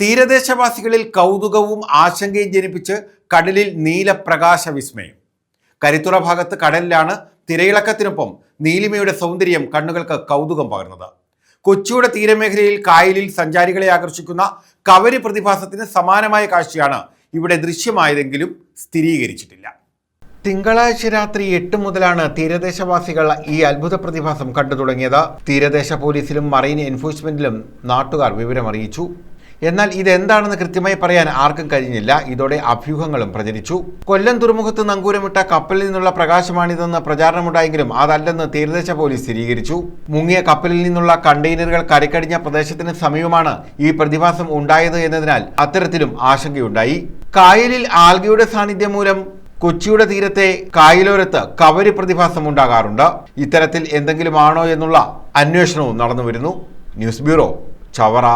തീരദേശവാസികളിൽ കൗതുകവും ആശങ്കയും ജനിപ്പിച്ച് കടലിൽ നീലപ്രകാശ വിസ്മയം. കരിത്തുറ ഭാഗത്ത് കടലിലാണ് തിരയിളക്കത്തിനൊപ്പം നീലിമയുടെ സൗന്ദര്യം കണ്ണുകൾക്ക് കൗതുകം പകർന്നത്. കൊച്ചിയുടെ തീരമേഖലയിൽ കായലിൽ സഞ്ചാരികളെ ആകർഷിക്കുന്ന കവരി പ്രതിഭാസത്തിന് സമാനമായ കാഴ്ചയാണ് ഇവിടെ ദൃശ്യമായതെങ്കിലും സ്ഥിരീകരിച്ചിട്ടില്ല. തിങ്കളാഴ്ച രാത്രി എട്ട് മുതലാണ് തീരദേശവാസികൾ ഈ അത്ഭുത പ്രതിഭാസം കണ്ടു തുടങ്ങിയത് തീരദേശ പോലീസിലും മറൈൻ എൻഫോഴ്സ്മെന്റിലും നാട്ടുകാർ വിവരമറിയിച്ചു. എന്നാൽ ഇതെന്താണെന്ന് കൃത്യമായി പറയാൻ ആർക്കും കഴിഞ്ഞില്ല. ഇതോടെ അഭ്യൂഹങ്ങളും പ്രചരിച്ചു. കൊല്ലം തുറമുഖത്ത് നങ്കൂരമിട്ട കപ്പലിൽ നിന്നുള്ള പ്രകാശമാണിതെന്ന് പ്രചാരണമുണ്ടായെങ്കിലും അതല്ലെന്ന് തീരദേശ പോലീസ് സ്ഥിരീകരിച്ചു. മുങ്ങിയ കപ്പലിൽ നിന്നുള്ള കണ്ടെയ്നറുകൾ കരക്കടിഞ്ഞ പ്രദേശത്തിന് സമീപമാണ് ഈ പ്രതിഭാസം ഉണ്ടായത് എന്നതിനാൽ അത്തരത്തിലും ആശങ്കയുണ്ടായി. കായലിൽ ആൽഗയുടെ സാന്നിധ്യം മൂലം കൊച്ചിയുടെ തീരത്തെ കായലോരത്ത് കവരി പ്രതിഭാസം ഉണ്ടാകാറുണ്ട്. ഇത്തരത്തിൽ എന്തെങ്കിലും ആണോ എന്നുള്ള അന്വേഷണവും നടന്നുവരുന്നു. News bureau Chavara.